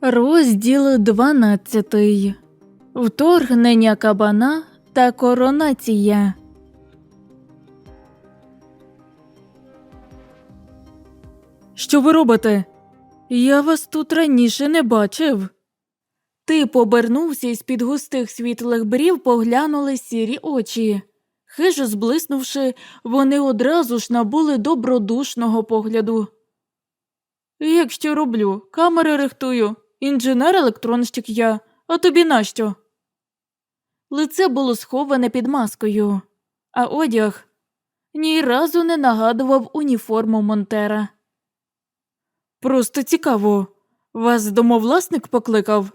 Розділ 12. Вторгнення кабана та коронація. Що ви робите? Я вас тут раніше не бачив. Ти побернувся і з-під густих світлих брів поглянули сірі очі. Хижо зблиснувши, вони одразу ж набули добродушного погляду. Як що роблю? Камери рихтую, інженер електронщик я, а тобі нащо? Лице було сховане під маскою, а одяг ні разу не нагадував уніформу Монтера. Просто цікаво. Вас домовласник покликав?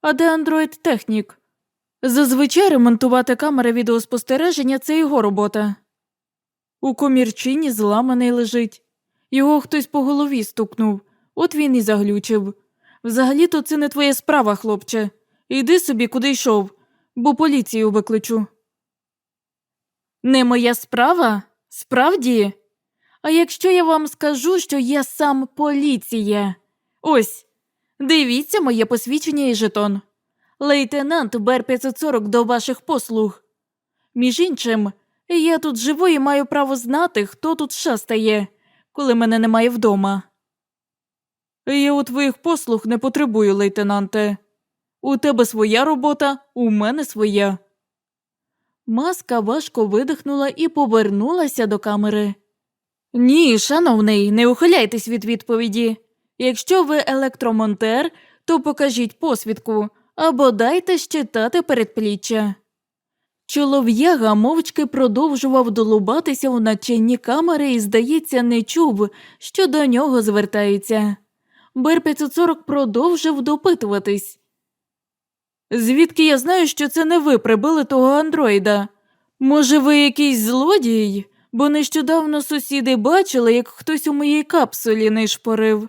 А де андроїд технік? Зазвичай ремонтувати камери відеоспостереження це його робота. У комірчині зламаний лежить. Його хтось по голові стукнув, от він і заглючив. Взагалі-то це не твоя справа, хлопче. Іди собі, куди йшов, бо поліцію викличу. Не моя справа? Справді? А якщо я вам скажу, що я сам поліція? Ось, дивіться моє посвідчення і жетон. Лейтенант Бер 540 до ваших послуг. Між іншим, я тут живу і маю право знати, хто тут шастає, коли мене немає вдома. Я у твоїх послуг не потребую, лейтенанте. У тебе своя робота, у мене своя. Маска важко видихнула і повернулася до камери. Ні, шановний, не ухиляйтесь від відповіді. Якщо ви електромонтер, то покажіть посвідку або дайте щитати передпліччя. Чолов'яга мовчки продовжував долубатися у начинні камери і, здається, не чув, що до нього звертаються. Бер 540 продовжив допитуватись. Звідки я знаю, що це не ви прибили того андроїда? Може, ви якийсь злодій? Бо нещодавно сусіди бачили, як хтось у моїй капсулі нишпорив.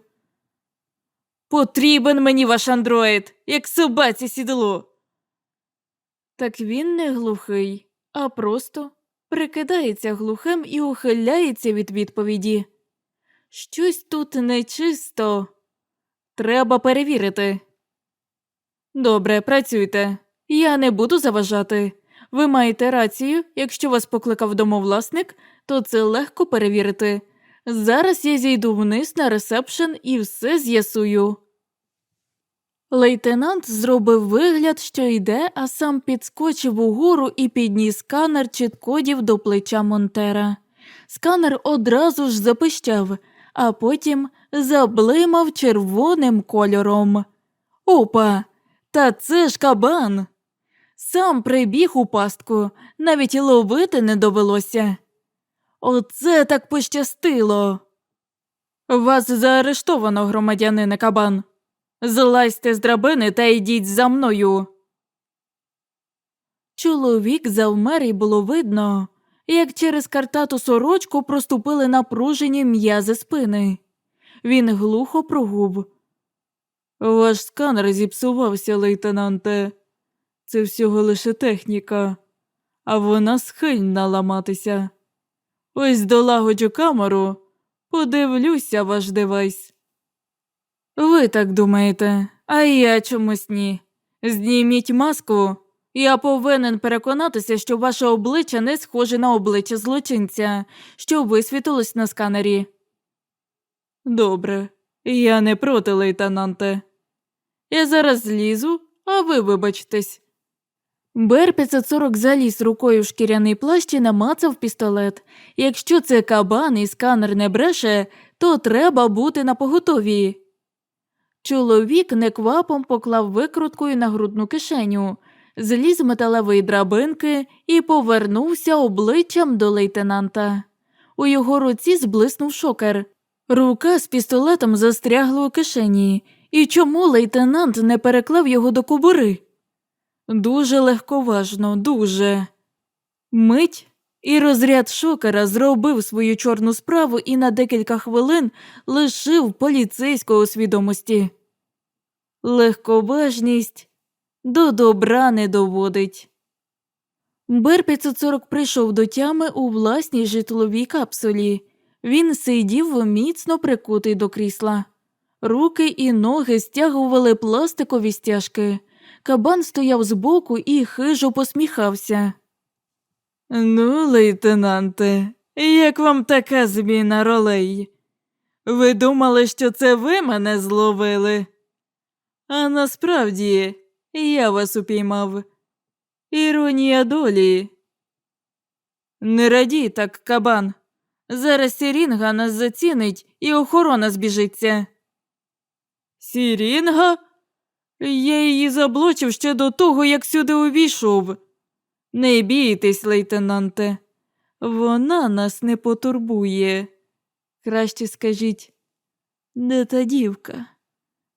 Потрібен мені ваш андроїд, як собаці сідло. Так він не глухий, а просто прикидається глухим і ухиляється від відповіді. Щось тут нечисто. Треба перевірити. Добре, працюйте. Я не буду заважати. Ви маєте рацію, якщо вас покликав домовласник, то це легко перевірити. Зараз я зійду вниз на ресепшн і все з'ясую. Лейтенант зробив вигляд, що йде, а сам підскочив угору і підніс сканер чіткодів до плеча Монтера. Сканер одразу ж запищав, а потім заблимав червоним кольором. Опа, та це ж кабан. Сам прибіг у пастку, навіть ловити не довелося. Оце так пощастило. Вас заарештовано, громадянине кабан. Злазьте з драбини та йдіть за мною. Чоловік завмер і було видно, як через картату сорочку проступили напружені м'язи спини. Він глухо прогув. Ваш сканер зіпсувався, лейтенанте. Це всього лише техніка, а вона схильна ламатися. Ось долагоджу камеру, подивлюся ваш девайс. Ви так думаєте, а я чомусь ні. Зніміть маску. Я повинен переконатися, що ваше обличчя не схоже на обличчя злочинця, що висвітилось на сканері. Добре, я не проти, лейтенанте. Я зараз злізу, а ви вибачтесь. Бер 540 заліз рукою в шкіряний плащ і намацав пістолет. Якщо це кабан і сканер не бреше, то треба бути на поготові. Чоловік неквапом поклав викруткою на грудну кишеню, зліз металевої драбинки і повернувся обличчям до лейтенанта. У його руці зблиснув шокер. Рука з пістолетом застрягла у кишені, і чому лейтенант не переклав його до кобури? Дуже легковажно, дуже. Мить і розряд шокера зробив свою чорну справу і на декілька хвилин лишив поліцейського свідомості. Легковажність до добра не доводить. Бер 540 прийшов до тями у власній житловій капсулі. Він сидів міцно прикутий до крісла. Руки і ноги стягували пластикові стяжки. Кабан стояв збоку і хижо посміхався. Ну, лейтенанте, як вам така зміна ролей? Ви думали, що це ви мене зловили? А насправді я вас упіймав. Іронія долі. Не радій так, кабан. Зараз Сірінга нас зацінить і охорона збіжиться. Сірінга? Я її заблочив ще до того, як сюди увійшов. Не бійтесь, лейтенанте, вона нас не потурбує. Краще скажіть, де та дівка,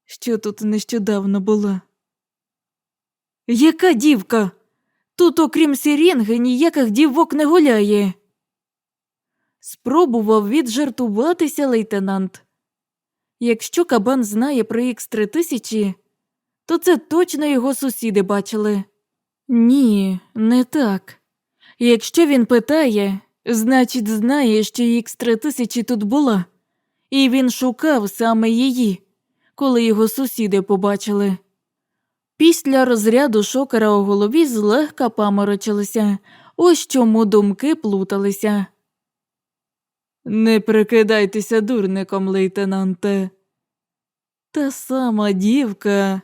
що тут нещодавно була? Яка дівка? Тут, окрім сірінги, ніяких дівок не гуляє. Спробував віджартуватися лейтенант. Якщо кабан знає про ікс 3000 то це точно його сусіди бачили. Ні, не так. Якщо він питає, значить знає, що ікс 3000 тут була, і він шукав саме її, коли його сусіди побачили. Після розряду шокера у голові злегка паморочилися, ось чому думки плуталися. Не прикидайтеся дурником, лейтенанте. Та сама дівка,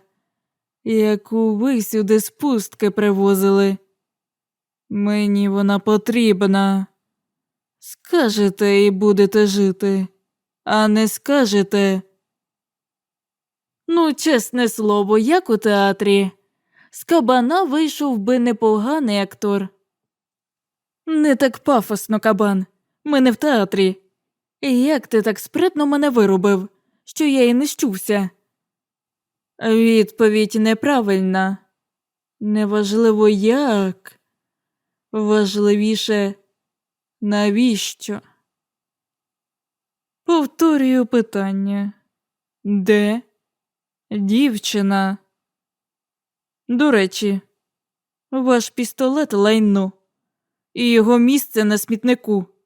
яку ви сюди з пустки привозили. Мені вона потрібна. Скажете і будете жити, а не скажете. Ну, чесне слово, як у театрі. З кабана вийшов би непоганий актор. Не так пафосно, кабан. Ми не в театрі. І як ти так спритно мене виробив, що я й не щувся? Відповідь неправильна. Неважливо як. Важливіше, навіщо? Повторюю питання. Де дівчина? До речі, ваш пістолет лайно, і його місце на смітнику.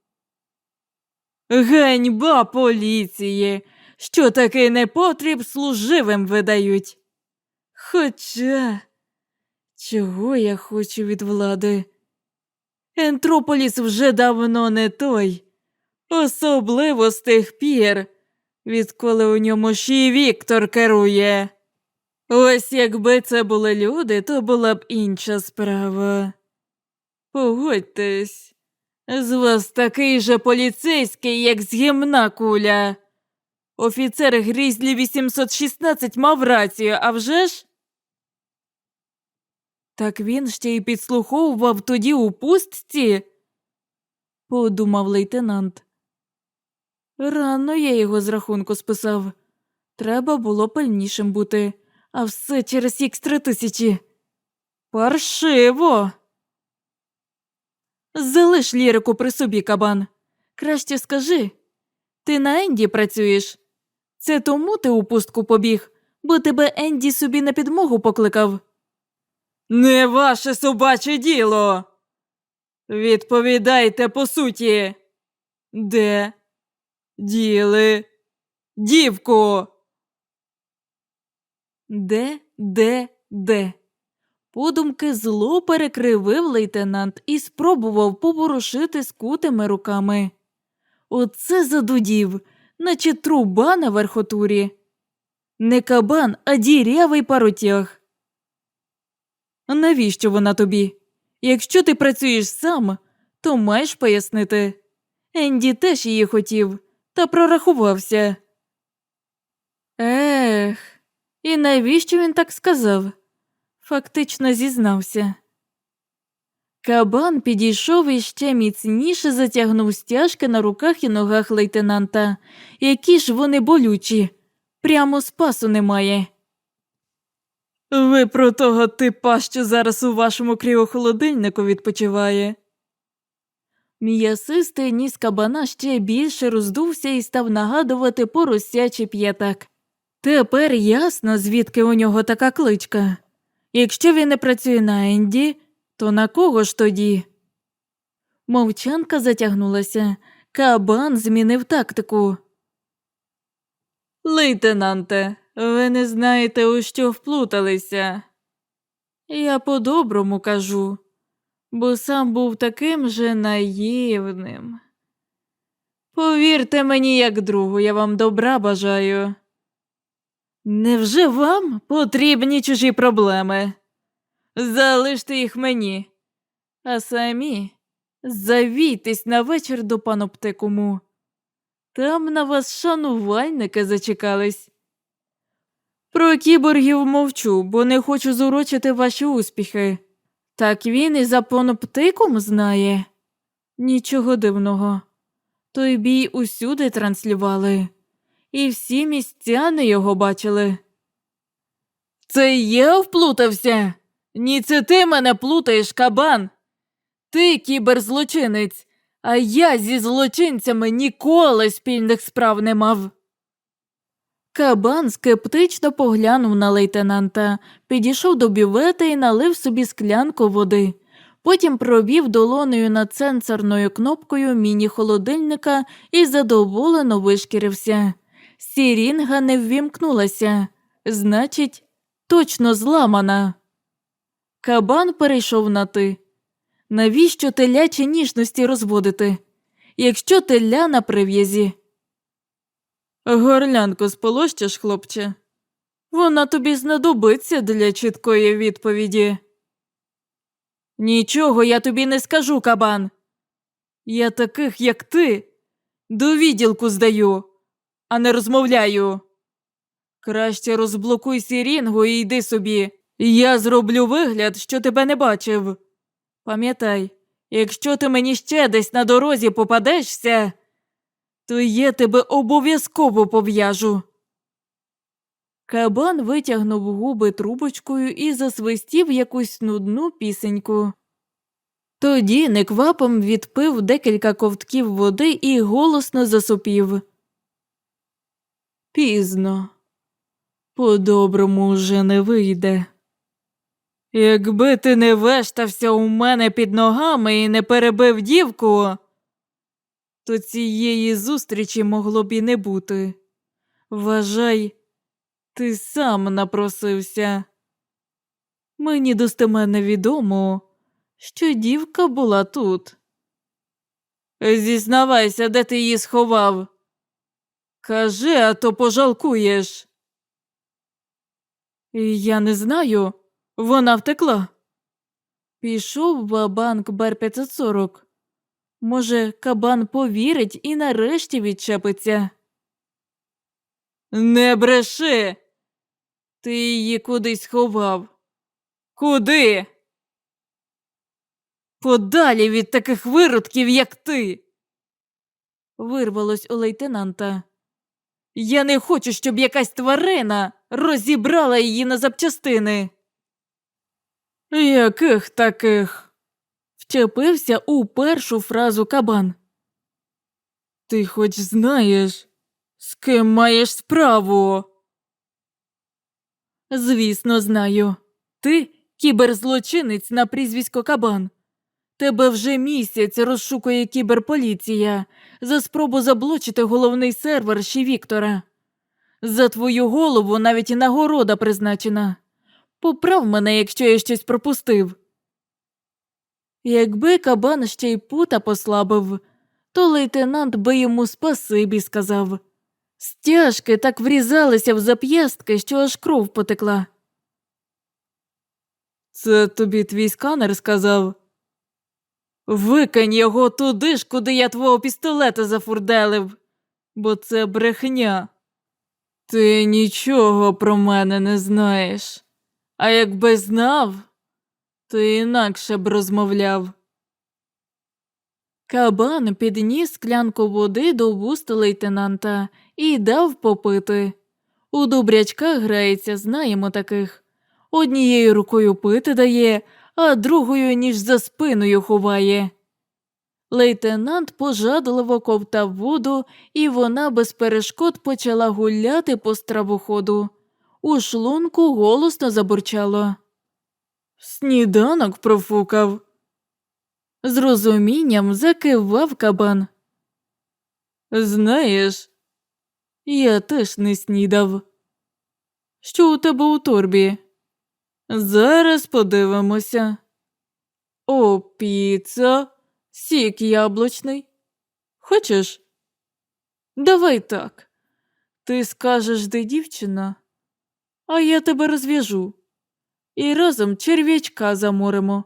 Ганьба поліції, що такий непотріб служивим видають. Хоча, чого я хочу від влади? Ентрополіс вже давно не той, особливо з тих пір, відколи у ньому ще й Віктор керує. Ось якби це були люди, то була б інша справа. Погодьтесь, з вас такий же поліцейський, як з гімна куля. Офіцер Грізлі 816 мав рацію, а вже ж? Так він ще й підслуховував тоді у пустці, подумав лейтенант. Рано я його з рахунку списав. Треба було пильнішим бути, а все через ікс три тисячі. Паршиво. Залиш лірику при собі, кабан. Краще скажи. Ти на Енді працюєш? Це тому ти у пустку побіг, бо тебе Енді собі на підмогу покликав. Не ваше собаче діло. Відповідайте по суті. Де? Діли? Дівку. Де, де, де? Подумки зло перекривив лейтенант і спробував поворушити скутими руками. Оце задудів, наче труба на верхотурі. Не кабан, а дірявий паротяг. Навіщо вона тобі? Якщо ти працюєш сам, то маєш пояснити. Енді теж її хотів, та прорахувався. Ех, і навіщо він так сказав? Фактично зізнався. Кабан підійшов і ще міцніше затягнув стяжки на руках і ногах лейтенанта. Які ж вони болючі, прямо спасу немає. Ви про того типа, що зараз у вашому кріохолодильнику відпочиває. М'ясистий ніс кабана ще більше роздувся і став нагадувати поросячий п'ятак. Тепер ясно, звідки у нього така кличка. Якщо він не працює на Енді, то на кого ж тоді? Мовчанка затягнулася. Кабан змінив тактику. Лейтенанте, ви не знаєте, у що вплуталися. Я по-доброму кажу, бо сам був таким же наївним. Повірте мені, як другу, я вам добра бажаю. Невже вам потрібні чужі проблеми? Залиште їх мені, а самі завійтесь на вечір до паноптикуму. Там на вас шанувальники зачекались. Про кіборгів мовчу, бо не хочу зурочити ваші успіхи. Так він і за паноптикум знає. Нічого дивного. Той бій усюди транслювали, і всі містяни його бачили. Це я вплутався? Ні, це ти мене плутаєш, кабан. Ти кіберзлочинець, а я зі злочинцями ніколи спільних справ не мав. Кабан скептично поглянув на лейтенанта, підійшов до бювета і налив собі склянку води. Потім провів долонею над сенсорною кнопкою міні-холодильника і задоволено вишкірився. Сірінга не ввімкнулася, значить, точно зламана. Кабан перейшов на ти. Навіщо телячі ніжності розводити, якщо теля на прив'язі? Горлянку сполощиш, хлопче. Вона тобі знадобиться для чіткої відповіді. Нічого я тобі не скажу, кабан. Я таких, як ти, до відділку здаю, а не розмовляю. Краще розблокуй сірінгу і йди собі. Я зроблю вигляд, що тебе не бачив. Пам'ятай, якщо ти мені ще десь на дорозі попадешся, то я тебе обов'язково пов'яжу. Кабан витягнув губи трубочкою і засвистів якусь нудну пісеньку. Тоді неквапом відпив декілька ковтків води і голосно засопів. Пізно. По-доброму вже не вийде. Якби ти не вештався у мене під ногами і не перебив дівку, то цієї зустрічі могло б і не бути. Вважай, ти сам напросився. Мені достеменно відомо, що дівка була тут. Зізнавайся, де ти її сховав. Кажи, а то пожалкуєш. Я не знаю. Вона втекла. Пішов бабанк Бер 540. Може, кабан повірить і нарешті відчепиться. Не бреши. Ти її кудись ховав. Куди? Подалі від таких виродків, як ти. Вирвалось у лейтенанта. Я не хочу, щоб якась тварина розібрала її на запчастини. Яких таких? Вчепився у першу фразу кабан. Ти хоч знаєш, з ким маєш справу? Звісно, знаю. Ти кіберзлочинець на прізвисько Кабан. Тебе вже місяць розшукує кіберполіція за спробу заблочити головний сервер ще Віктора. За твою голову навіть і нагорода призначена. Поправ мене, якщо я щось пропустив. Якби кабан ще й пута послабив, то лейтенант би йому спасибі сказав. Стяжки так врізалися в зап'ястки, що аж кров потекла. Це тобі твій сканер сказав. Викинь його туди ж, куди я твого пістолета зафурделив, бо це брехня. Ти нічого про мене не знаєш, а якби знав, то інакше б розмовляв. Кабан підніс склянку води до вуст лейтенанта і дав попити. У добрячках грається, знаємо таких. Однією рукою пити дає, а другою ніж за спиною ховає. Лейтенант пожадливо ковтав воду, і вона без перешкод почала гуляти по стравоходу. У шлунку голосно забурчало. Сніданок профукав. З розумінням закивав кабан. Знаєш, Я теж не снідав. Що у тебе у торбі? Зараз подивимося. О, піца, сік яблучний. Хочеш? Давай так. Ти скажеш, де дівчина, а я тебе розв'яжу. І разом черв'ячка заморимо.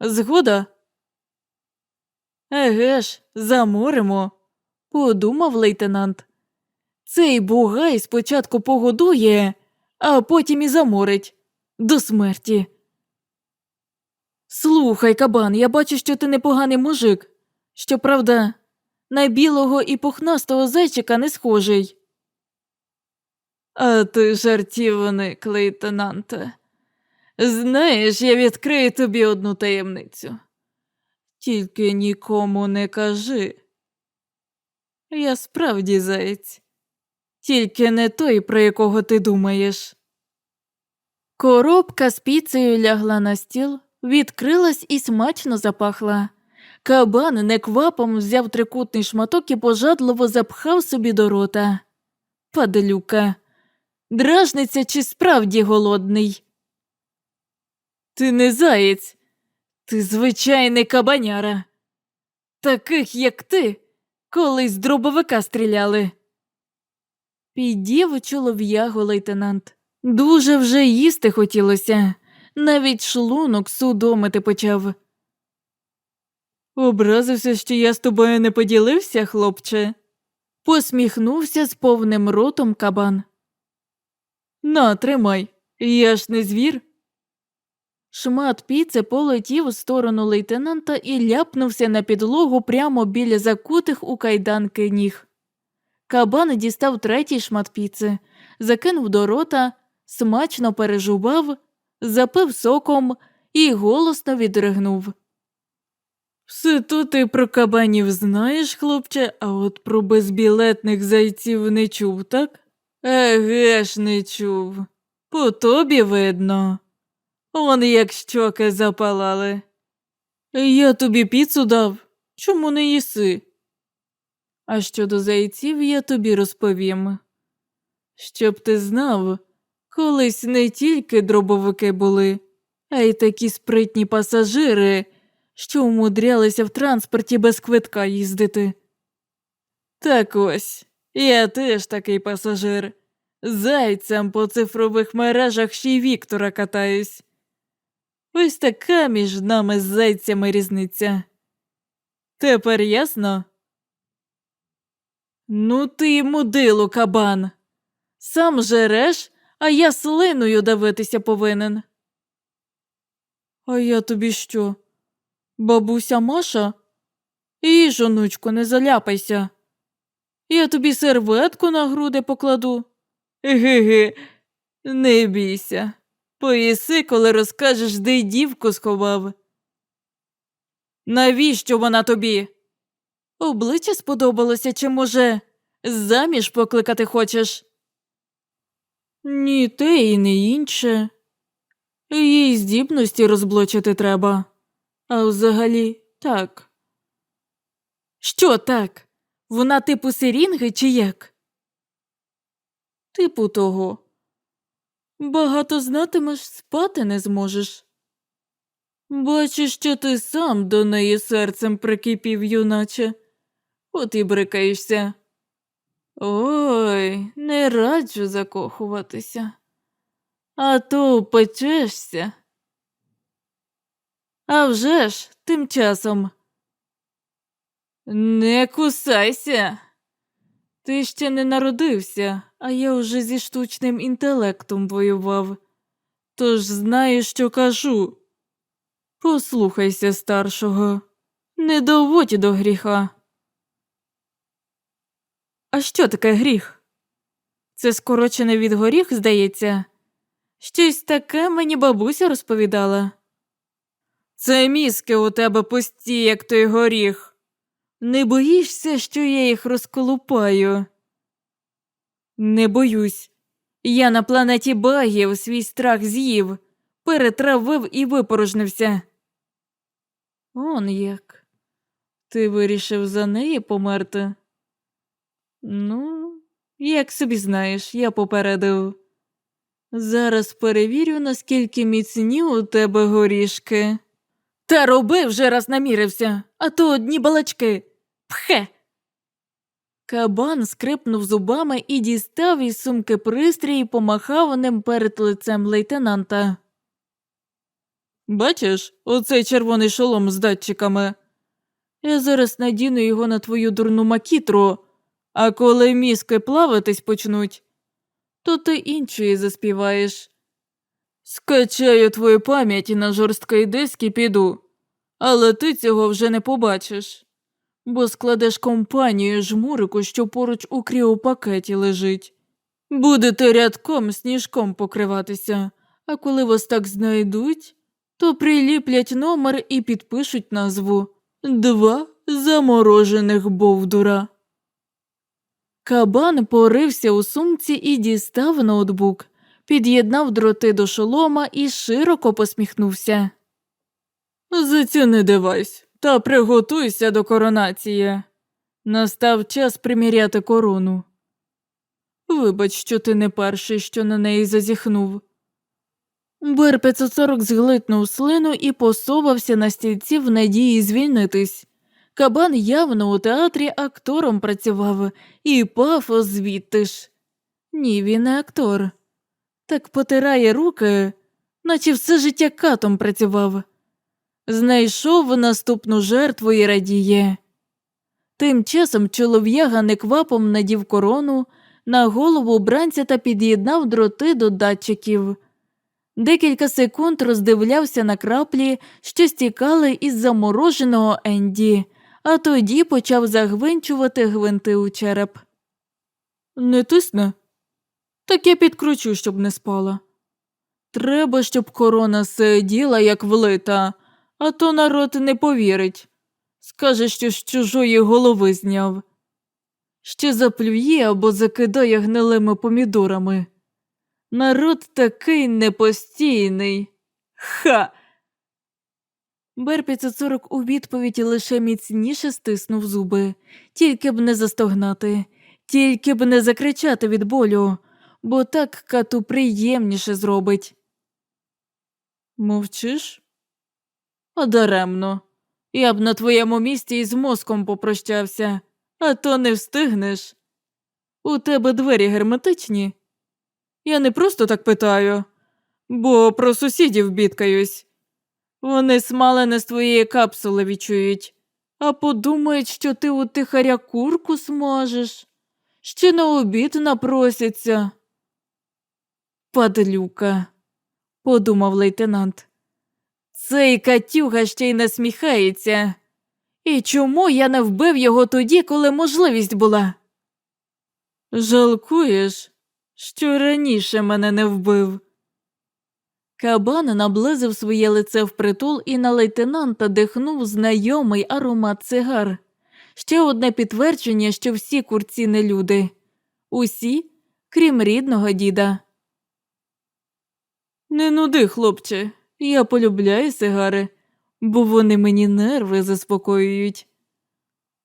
Згода? Еге ж, заморимо, подумав лейтенант. Цей бугай спочатку погодує, а потім і заморить до смерті. Слухай, кабан, я бачу, що ти непоганий мужик. Щоправда, на білого і пухнастого зайчика не схожий. А ти жартівник, лейтенанте. Знаєш, я відкрию тобі одну таємницю. Тільки нікому не кажи. Я справді заєць, тільки не той, про якого ти думаєш. Коробка з піцею лягла на стіл, відкрилась і смачно запахла. Кабан неквапом взяв трикутний шматок і пожадливо запхав собі до рота. Падлюка, дражниця чи справді голодний? Ти не заєць, ти звичайний кабаняра. Таких, як ти, колись з дробовика стріляли. Підів у чолов'ягу лейтенант. Дуже вже їсти хотілося, навіть шлунок судомити почав. Образився, що я з тобою не поділився, хлопче. Посміхнувся з повним ротом кабан. На, тримай, я ж не звір. Шмат піци полетів у сторону лейтенанта і ляпнувся на підлогу прямо біля закутих у кайданки ніг. Кабан дістав третій шмат піци, закинув до рота, смачно пережував, запив соком і голосно відригнув. Все то ти про кабанів знаєш, хлопче, а от про безбілетних зайців не чув, так? Еге ж не чув. По тобі видно. Он як щоки запалали. Я тобі піцу дав, чому не їси? А щодо зайців я тобі розповім. Щоб ти знав, колись не тільки дробовики були, а й такі спритні пасажири, що умудрялися в транспорті без квитка їздити. Так ось, я теж такий пасажир. Зайцем по цифрових мережах ще й Віктора катаюсь. Ось така між нами з зайцями різниця. Тепер ясно? Ну ти мудило, кабан. Сам жереш, а я слиною давитися повинен. А я тобі що? Бабуся Маша? І, жонучко, не заляпайся. Я тобі серветку на груди покладу. Ге-ге, не бійся. Поїси, коли розкажеш, де й дівку сховав. Навіщо вона тобі? Обличчя сподобалося, чи, може, заміж покликати хочеш? Ні, те і не інше. Їй здібності розблочити треба. А взагалі так. Що так? Вона типу сирінги чи як? Типу того. Багато знатимеш, спати не зможеш. Бачу, що ти сам до неї серцем прикипів, юначе. От і брикаєшся. Ой, не раджу закохуватися. А то печешся. А вже ж, тим часом. Не кусайся. Ти ще не народився, а я вже зі штучним інтелектом воював. Тож знаю, що кажу. Послухайся старшого, не доводь до гріха. А що таке гріх? Це скорочене від горіх, здається. Щось таке мені бабуся розповідала. Це мізки у тебе пусті, як той горіх. Не боїшся, що я їх розколупаю? Не боюсь. Я на планеті багів свій страх з'їв, перетравив і випорожнився. Он як. Ти вирішив за неї померти? Ну, Як собі знаєш, я попередив. Зараз перевірю, наскільки міцні у тебе горішки. Та роби вже раз намірився, а то одні балачки. Пхе. Кабан скрипнув зубами і дістав із сумки пристрій і помахав ним перед лицем лейтенанта. Бачиш, оцей червоний шолом з датчиками. Я зараз надіну його на твою дурну макітру, а коли мізки плаватись почнуть, то ти іншої заспіваєш. Скачаю твою пам'ять на жорсткий диск і піду, але ти цього вже не побачиш, бо складеш компанію жмурику, що поруч у кріопакеті лежить. Будете рядком сніжком покриватися, а коли вас так знайдуть, то приліплять номер і підпишуть назву Два заморожених бовдура. Кабан порився у сумці і дістав ноутбук, під'єднав дроти до шолома і широко посміхнувся. Заціни девайс та приготуйся до коронації. Настав час приміряти корону. Вибач, що ти не перший, що на неї зазіхнув. Бер 540 зглитнув слину і посовався на стільці в надії звільнитись. Кабан явно у театрі актором працював, і пафос звідти ж. Ні, він не актор. Так потирає руки, наче все життя катом працював. Знайшов наступну жертву і радіє. Тим часом чолов'яга неквапом надів корону на голову бранця та під'єднав дроти до датчиків. Декілька секунд роздивлявся на краплі, що стікали із замороженого Енді, а тоді почав загвинчувати гвинти у череп. Не тисне? Так я підкручу, щоб не спала. Треба, щоб корона сиділа, як влита, а то народ не повірить. Скаже, що з чужої голови зняв. Ще заплює або закидає гнилими помідорами. Народ такий непостійний. Ха. Бер 540 у відповідь лише міцніше стиснув зуби, тільки б не застогнати, тільки б не закричати від болю, бо так кату приємніше зробить. Мовчиш? А даремно. Я б на твоєму місці із мозком попрощався, а то не встигнеш. У тебе двері герметичні. Я не просто так питаю, бо про сусідів бідкаюсь. Вони смалене з твоєї капсули відчують, а подумають, що ти у тихаря курку смажеш, ще на обід напросяться. Падлюка, подумав лейтенант. Цей Катюга ще й насміхається. І чому я не вбив його тоді, коли можливість була? Жалкуєш, що раніше мене не вбив. Кабан наблизив своє лице впритул і на лейтенанта дихнув знайомий аромат цигар. Ще одне підтвердження, що всі курці не люди. Усі, крім рідного діда. Не нуди, хлопче, я полюбляю сигари, бо вони мені нерви заспокоюють.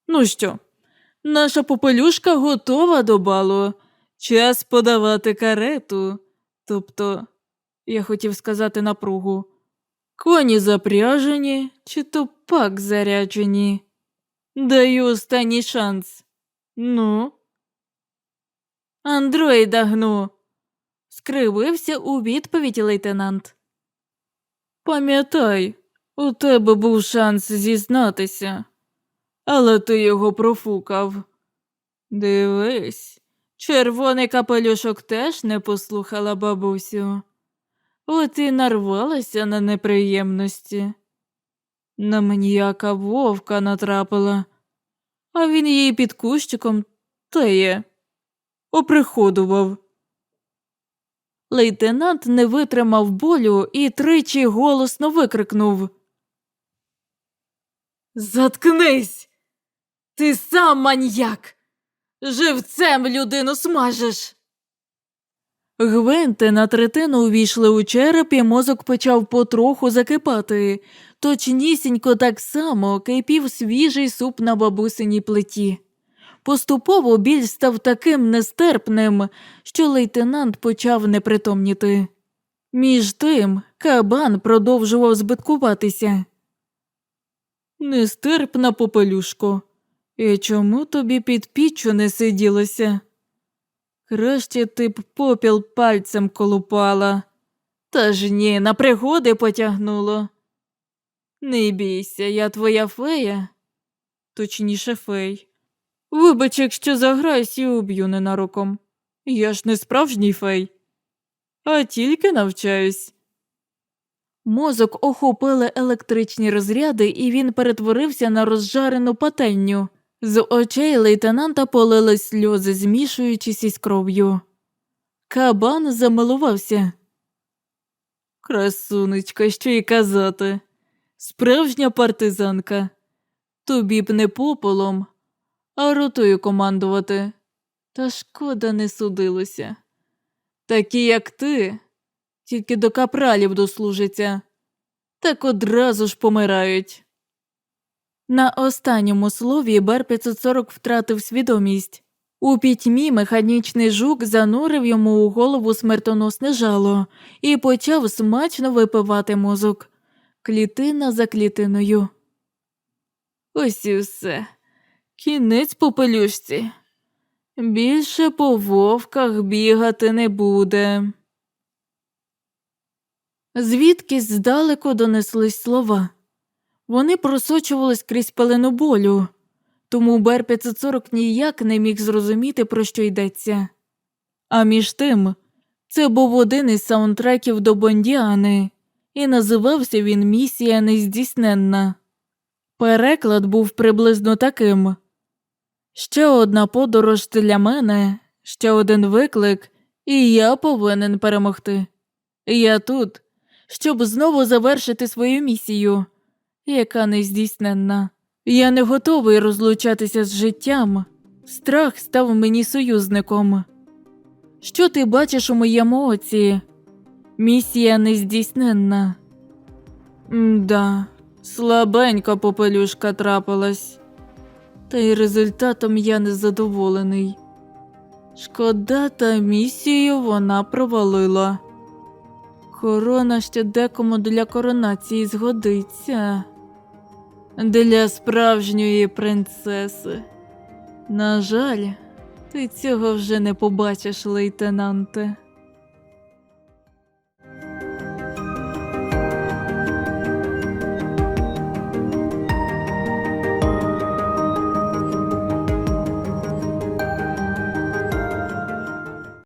Ну що, наша попелюшка готова до балу. Час подавати карету. Тобто, я хотів сказати напругу. Коні запряжені, чи то пак заряджені. Даю останній шанс. Ну. Андроїда гну. скривився у відповідь лейтенант. Пам'ятай, у тебе був шанс зізнатися, але ти його профукав. Дивись, червоний капелюшок теж не послухала бабусю. От і нарвалася на неприємності. На маніяка вовка натрапила, а він її під кущиком теє оприходував. Лейтенант не витримав болю і тричі голосно викрикнув. Заткнись! Ти сам маньяк! Живцем людину смажеш. Гвинти на третину увійшли у череп, і мозок почав потроху закипати. Точнісінько так само кипів свіжий суп на бабусиній плиті. Поступово біль став таким нестерпним, що лейтенант почав непритомніти. Між тим кабан продовжував збиткуватися. Нестерпна попелюшко. І чому тобі під піччю не сиділося? Краще ти б попіл пальцем колупала. Та ж ні, на пригоди потягнуло. Не бійся, я твоя фея, точніше фей. Вибач, якщо заграюсь і уб'ю ненароком. Я ж не справжній фей, а тільки навчаюсь. Мозок охопили електричні розряди, і він перетворився на розжарену пательню. З очей лейтенанта полились сльози, змішуючись із кров'ю. Кабан замилувався. Красунечка, що й казати. Справжня партизанка. Тобі б не пополом, а ротою командувати. Та шкода не судилося. Такі, як ти, тільки до капралів дослужаться, так одразу ж помирають. На останньому слові Бер 540 втратив свідомість. У пітьмі механічний жук занурив йому у голову смертоносне жало і почав смачно випивати мозок, клітина за клітиною. Ось і все. Кінець попелюшці. Більше по вовках бігати не буде. Звідкись здалеку донеслись слова. Вони просочувались крізь пелену болю, тому Бер 540 ніяк не міг зрозуміти, про що йдеться. А між тим, це був один із саундтреків до Бондіани, і називався він Місія нездійсненна. Переклад був приблизно таким ще одна подорож для мене, ще один виклик, і я повинен перемогти. Я тут, щоб знову завершити свою місію, яка нездійсненна. Я не готовий розлучатися з життям. Страх став мені союзником. Що ти бачиш у моєму оці? Місія нездійсненна. Да, слабенька попелюшка трапилась, та й результатом я незадоволений. Шкода, та місію вона провалила. Корона ще декому для коронації згодиться. Для справжньої принцеси. На жаль, ти цього вже не побачиш, лейтенанте.